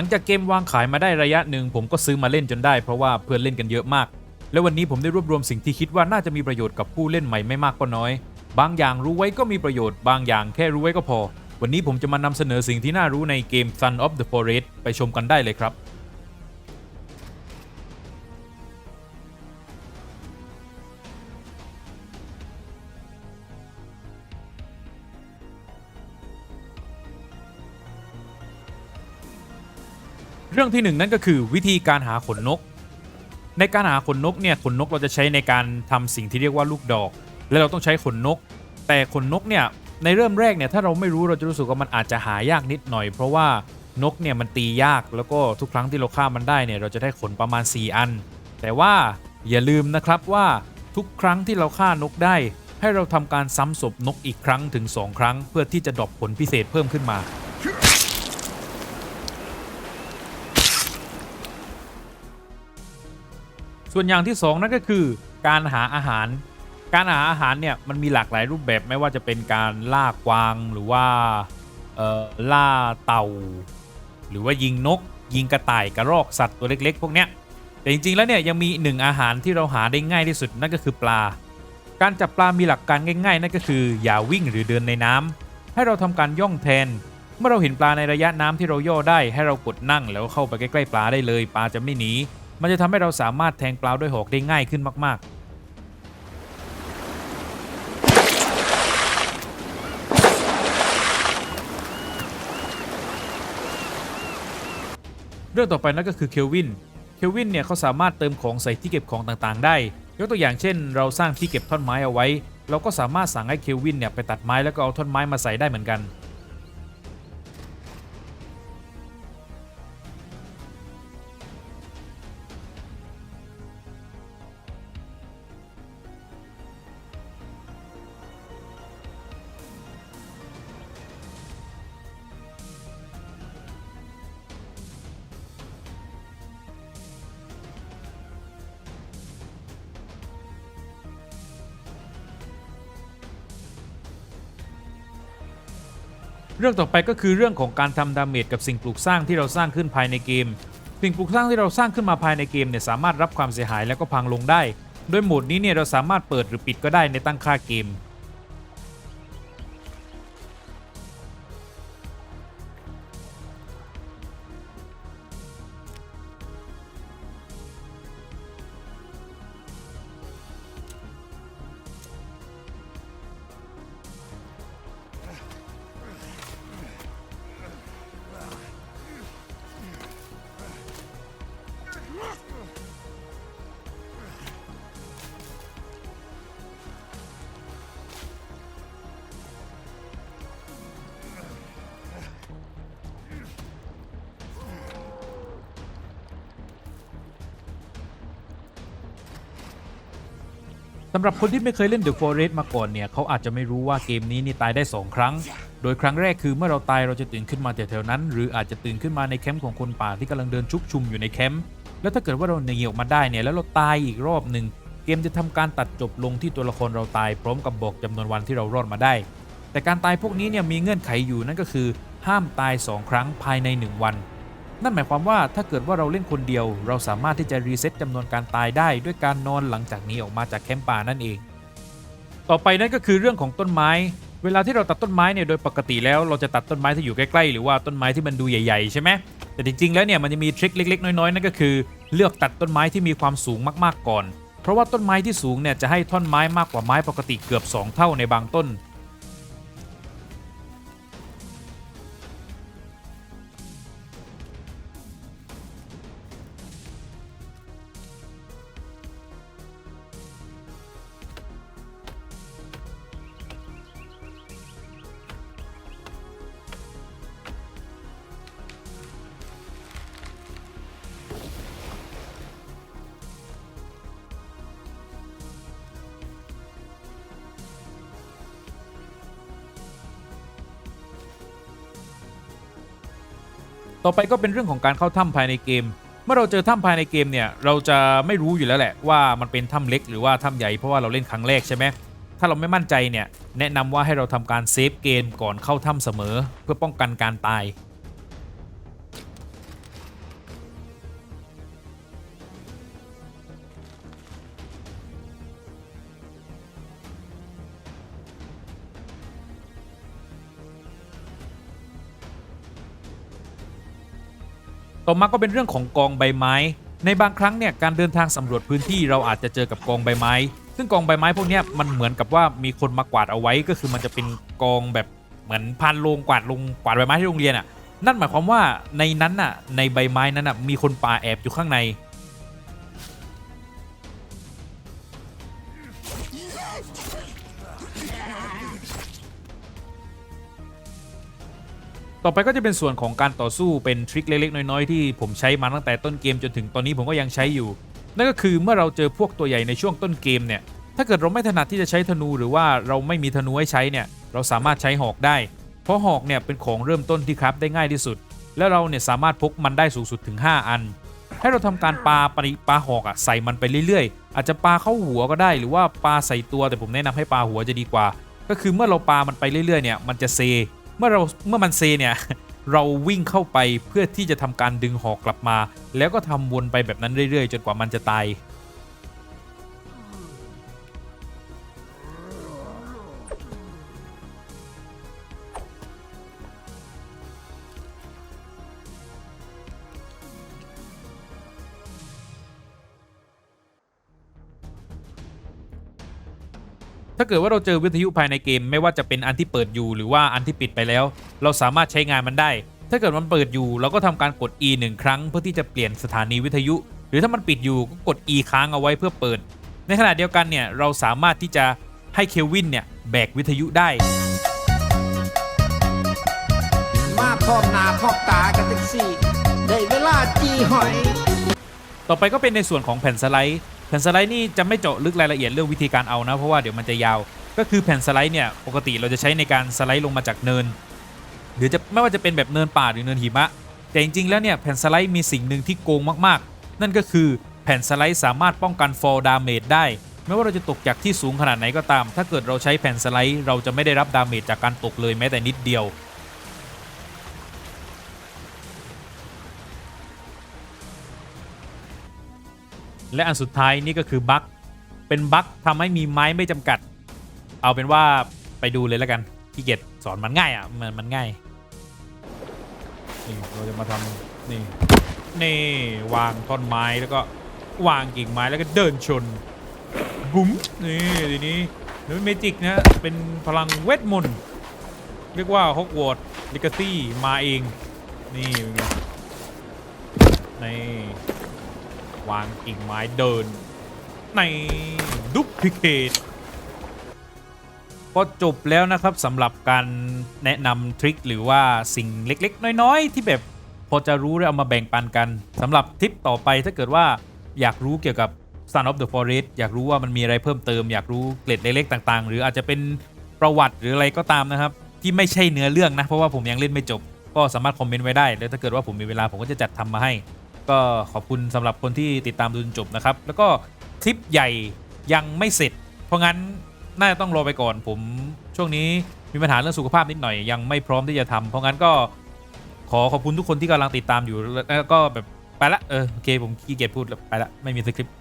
ลังจากเกมวางขายมาได้ระยะหนึ่งผมก็ซื้อมาเล่นจนได้เพราะว่าเพื่อนเล่นกันเยอะมาก และวันนี้ผมได้รวบรวมสิ่งที่คิดว่าน่าจะมีประโยชน์กับผู้เล่นใหม่ไม่มากก็น้อย บางอย่างรู้ไว้ก็มีประโยชน์บางอย่างแค่รู้ไว้ก็พอ วันนี้ผมจะมานำเสนอสิ่งที่น่ารู้ในเกม Sun of the Forest ไปชมกันได้เลยครับ เรื่องที่หนึ่งนั่นก็คือวิธีการหาขนนก ในการหาขนนกเนี่ยขนนกเราจะใช้ในการทำสิ่งที่เรียกว่าลูกดอก และเราต้องใช้ขนนก แต่ขนนกเนี่ยในเริ่มแรกเนี่ยถ้าเราไม่รู้เราจะรู้สึกว่ามันอาจจะหายากนิดหน่อย เพราะว่านกเนี่ยมันตียากแล้วก็ทุกครั้งที่เราฆ่ามันได้เนี่ยเราจะได้ขนประมาณ 4 อัน แต่ว่าอย่าลืมนะครับว่าทุกครั้งที่เราฆ่านกได้ ให้เราทำการซ้ำศพนกอีกครั้งถึง 2 ครั้ง เพื่อที่จะดรอปผลพิเศษเพิ่มขึ้นมา ส่วนอย่างที่ 2 นั่นก็คือการหาอาหาร การหาอาหารเนี่ยมันมีหลากหลายรูปแบบไม่ว่าจะเป็นการล่ากวางหรือว่าล่าเต่า หรือว่ายิงนก ยิงกระต่ายกระรอกสัตว์ตัวเล็ก ๆ พวกเนี้ยแต่จริงๆแล้วเนี่ยยังมีหนึ่งอาหารที่เราหาได้ง่ายที่สุดนั่นก็คือปลา การจับปลามีหลักการง่ายๆนั่นก็คืออย่าวิ่งหรือเดินในน้ำให้เราทำการย่องแทน เมื่อเราเห็นปลาในระยะน้ำที่เราย่อได้ ให้เรากดนั่งแล้วเข้าไปใกล้ๆปลาได้เลย ปลาจะไม่หนี มันจะทำให้เราสามารถแทงปลาด้วยหอกได้ง่ายขึ้นมากๆเรื่องต่อไปนั่นก็คือเคลวิน เคลวินเนี่ยเขาสามารถเติมของใส่ที่เก็บของต่างๆ ได้ ยกตัวอย่างเช่น เราสร้างที่เก็บท่อนไม้เอาไว้ เราก็สามารถสั่งให้เคลวินเนี่ยไปตัดไม้แล้วก็เอาท่อนไม้มาใส่ได้เหมือนกัน เรื่องต่อไปก็คือเรื่องของการทำดาเมจกับสิ่งปลูกสร้างที่เราสร้างขึ้นภายในเกม สิ่งปลูกสร้างที่เราสร้างขึ้นมาภายในเกมเนี่ยสามารถรับความเสียหายแล้วก็พังลงได้ โดยโหมดนี้เนี่ยเราสามารถเปิดหรือปิดก็ได้ในตั้งค่าเกม สำหรับคนที่ไม่เคยเล่น The Forest มาก่อนเนี่ยเขาอาจจะไม่รู้ว่าเกมนี้นี่ตายได้ 2 ครั้ง โดยครั้งแรกคือเมื่อเราตายเราจะตื่นขึ้นมาแถวๆนั้น หรืออาจจะตื่นขึ้นมาในแคมป์ของคนป่าที่กำลังเดินชุกชุมอยู่ในแคมป์แล้วถ้าเกิดว่าเราหนีออกมาได้เนี่ยแล้วเราตายอีกรอบหนึ่งเกมจะทำการตัดจบลงที่ตัวละครเราตายพร้อมกับบอกจำนวนวันที่เรารอดมาได้ แต่การตายพวกนี้เนี่ยมีเงื่อนไขอยู่นั่นก็คือ ห้ามตาย 2 ครั้งภายใน 1 วัน นั่นหมายความว่าถ้าเกิดว่าเราเล่นคนเดียว เราสามารถที่จะรีเซ็ตจำนวนการตายได้ด้วยการนอนหลังจากนี้ออกมาจากแคมป์ป่านั่นเอง ต่อไปนั่นก็คือเรื่องของต้นไม้ เวลาที่เราตัดต้นไม้เนี่ยโดยปกติแล้วเราจะตัดต้นไม้ที่อยู่ใกล้ๆ หรือว่าต้นไม้ที่มันดูใหญ่ๆใช่ไหมแต่จริงๆแล้วเนี่ยมันจะมีทริคเล็กๆ น้อยๆนั่นก็คือ เลือกตัดต้นไม้ที่มีความสูงมากๆก่อน เพราะว่าต้นไม้ที่สูงเนี่ยจะให้ท่อนไม้มากกว่าไม้ปกติเกือบ 2 เท่าในบางต้น ต่อไปก็เป็นเรื่องของการเข้าถ้ำภายในเกม เมื่อเราเจอถ้ำภายในเกมเนี่ยเราจะไม่รู้อยู่แล้วแหละว่ามันเป็นถ้ำเล็กหรือว่าถ้ำใหญ่เพราะว่าเราเล่นครั้งแรกใช่ไหมถ้าเราไม่มั่นใจเนี่ยแนะนำว่าให้เราทำการเซฟเกมก่อนเข้าถ้ำเสมอ เพื่อป้องกันการตาย ต่อมาก็เป็นเรื่องของกองใบไม้ ในบางครั้งเนี่ยการเดินทางสำรวจพื้นที่เราอาจจะเจอกับกองใบไม้ ซึ่งกองใบไม้พวกนี้มันเหมือนกับว่ามีคนมากวาดเอาไว้ก็คือมันจะเป็นกองแบบเหมือนพานโลงกวาดลงกวาดใบไม้ที่โรงเรียนอะนั่นหมายความว่าในนั้นน่ะในใบไม้นั้นน่ะมีคนป่าแอบอยู่ข้างใน ต่อไปก็จะเป็นส่วนของการต่อสู้เป็นทริคเล็กๆ น้อยๆ ที่ผมใช้มาตั้งแต่ต้นเกมจนถึงตอนนี้ผมก็ยังใช้อยู่ นั่นก็คือเมื่อเราเจอพวกตัวใหญ่ในช่วงต้นเกมเนี่ยถ้าเกิดเราไม่ถนัดที่จะใช้ธนูหรือว่าเราไม่มีธนูให้ใช้เนี่ยเราสามารถใช้หอกได้ เพราะหอกเนี่ยเป็นของเริ่มต้นที่ครับได้ง่ายที่สุด และเราเนี่ยสามารถพกมันได้สูงสุดถึง 5 อัน ให้เราทำการปาปริปาหอกอะใส่มันไปเรื่อยๆ อาจจะปาเข้าหัวก็ได้หรือว่าปาใส่ตัวแต่ผมแนะนำให้ปาหัวจะดีกว่า ก็คือเมื่อเราปามันไปเรื่อยๆเนี่ยมันจะเซ เมื่อเราเมื่อมันเซเนี่ยเราวิ่งเข้าไปเพื่อที่จะทำการดึงหอกกลับมา แล้วก็ทำวนไปแบบนั้นเรื่อยๆ จนกว่ามันจะตาย ถ้าเกิดว่าเราเจอวิทยุภายในเกม ไม่ว่าจะเป็นอันที่เปิดอยู่หรือว่าอันที่ปิดไปแล้ว เราสามารถใช้งานมันได้ ถ้าเกิดมันเปิดอยู่ เราก็ทำการกด E หนึ่งครั้ง เพื่อที่จะเปลี่ยนสถานีวิทยุ หรือถ้ามันปิดอยู่ก็กด E ค้างเอาไว้เพื่อเปิด ในขณะเดียวกันเนี่ยเราสามารถที่จะให้เคลวินเนี่ยแบกวิทยุได้ มาพร้อมหน้าพร้อมตากันทั้งสี่ได้เวลาจีหอย ต่อไปก็เป็นในส่วนของแผ่นสไลด์ แผ่นสไลด์นี่จะไม่เจาะลึกรายละเอียดเรื่องวิธีการเอานะ เพราะว่าเดี๋ยวมันจะยาว ก็คือแผ่นสไลด์เนี่ยปกติเราจะใช้ในการสไลด์ลงมาจากเนิน หรือจะไม่ว่าจะเป็นแบบเนินป่าหรือเนินหิมะ แต่จริงๆแล้วเนี่ยแผ่นสไลด์มีสิ่งหนึ่งที่โกงมากๆ นั่นก็คือแผ่นสไลด์สามารถป้องกัน fall damage ได้ไม่ว่าเราจะตกจากที่สูงขนาดไหนก็ตาม ถ้าเกิดเราใช้แผ่นสไลด์ เราจะไม่ได้รับดาเมจจากการตกเลยแม้แต่นิดเดียว และอันสุดท้ายนี่ก็คือบั๊กเป็นบั๊กทำให้มีไม้ไม่จำกัด เอาเป็นว่าไปดูเลยแล้วกันขี้เกียจสอนมันง่ายอะมันมันง่ายนี่เราจะมาทำนี่นี่วางท่อนไม้แล้วก็วางกิ่งไม้แล้วก็เดินชนบุ๋มนี่ทีนี้นี่เมจิกนะเป็นพลังเวทมนต์เรียกว่าฮอกวอตส์ลิกาซี่มาเอง นี่เป็นไงนี่ วางกิ่งไม้เดิน ในดุพลิเคทก็จบแล้วนะครับสำหรับการแนะนำทริคหรือว่าสิ่งเล็กๆ น้อยๆ ที่แบบพอจะรู้แล้วเอามาแบ่งปันกันสำหรับทริปต่อไปถ้าเกิดว่าอยากรู้เกี่ยวกับ Son of the Forest อยากรู้ว่ามันมีอะไรเพิ่มเติม อยากรู้เกร็ดเล็กๆต่าง ๆ หรืออาจจะเป็นประวัติหรืออะไรก็ตามนะครับ ที่ไม่ใช่เนื้อเรื่องนะ เพราะว่าผมยังเล่นไม่จบ ก็สามารถคอมเมนต์ไว้ได้ แล้วถ้าเกิดว่าผมมีเวลาผมก็จะจัดทำมาให้ ก็ขอบคุณสำหรับคนที่ติดตามดูจนจบนะครับ แล้วก็คลิปใหญ่ยังไม่เสร็จ เพราะงั้นน่าจะต้องรอไปก่อน ผมช่วงนี้มีปัญหาเรื่องสุขภาพนิดหน่อยยังไม่พร้อมที่จะทำเพราะงั้นก็ขอขอบคุณทุกคนที่กำลังติดตามอยู่แล้วก็แบบไปละเออโอเคผมขี้เกียจพูดแล้วไปละไม่มีสคริปต์